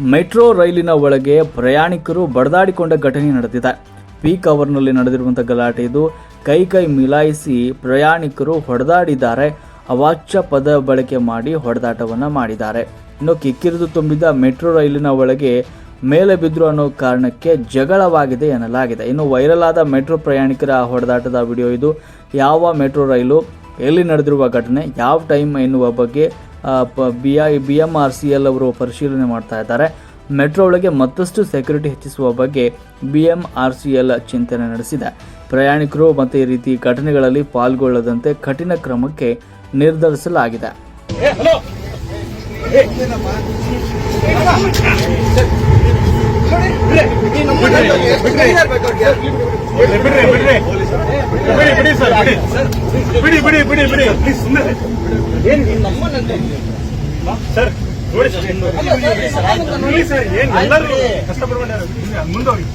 Metro ರೈಲಿನ ಒಳಗೆ ಪ್ರಯಾಣಿಕರು ಬಡದಾಡಿಕೊಂಡ ಘಟನೆ ನಡೆದಿದೆ. ಪೀಕ್ ಅವರ್ನಲ್ಲಿ ನಡೆದಿರುವಂಥ ಗಲಾಟೆ ಇದು. ಕೈ ಕೈ ಮಿಲಾಯಿಸಿ ಪ್ರಯಾಣಿಕರು ಹೊಡೆದಾಡಿದ್ದಾರೆ. ಅವಾಚ್ಯ ಪದ ಬಳಕೆ ಮಾಡಿ ಹೊಡೆದಾಟವನ್ನು ಮಾಡಿದ್ದಾರೆ. ಇನ್ನು ಕಿಕ್ಕಿರಿದು ತುಂಬಿದ ಮೆಟ್ರೋ ರೈಲಿನ ಒಳಗೆ ಮೇಲೆ ಬಿದ್ರು ಅನ್ನೋ ಕಾರಣಕ್ಕೆ ಜಗಳವಾಗಿದೆ ಎನ್ನಲಾಗಿದೆ. ಇನ್ನು ವೈರಲ್ ಆದ ಮೆಟ್ರೋ ಪ್ರಯಾಣಿಕರ ಹೊಡೆದಾಟದ ವಿಡಿಯೋ ಇದು. ಯಾವ ಮೆಟ್ರೋ ರೈಲು ಎಲ್ಲಿ ನಡೆದಿರುವ ಘಟನೆ, ಯಾವ ಟೈಮ್ ಎನ್ನುವ ಬಗ್ಗೆ B I B M R C L ಅವರು ಪರಿಶೀಲನೆ ಮಾಡ್ತಾ ಇದ್ದಾರೆ. ಮೆಟ್ರೋ ಒಳಗೆ ಮತ್ತಷ್ಟು ಸೆಕ್ಯೂರಿಟಿ ಹೆಚ್ಚಿಸುವ ಬಗ್ಗೆ B M R C L ಚಿಂತನೆ ನಡೆಸಿದೆ. ಪ್ರಯಾಣಿಕರು ಮತ್ತು ಈ ರೀತಿ ಘಟನೆಗಳಲ್ಲಿ ಪಾಲ್ಗೊಳ್ಳದಂತೆ ಕಠಿಣ ಕ್ರಮಕ್ಕೆ ನಿರ್ಧರಿಸಲಾಗಿದೆ. ಬಿಡ್ರಿ. ಬಿಡಿ ಬಿಡಿ ಸರ್ ಬಿಡಿ. ಬಿಡಿ ಬಿಡಿ ಬಿಡಿ ಪ್ಲೀಸ್ ಸುಮ್ಮನೆ ಸರ್ ನೋಡಿ ಸರ್. ನೋಡಿ ಸರ್ ಏನ್ ಎಲ್ಲರೂ ಕಷ್ಟಪಡ್ಕೊಂಡಾರೆ. ಮುಂದೆ ಹೋಗಿ.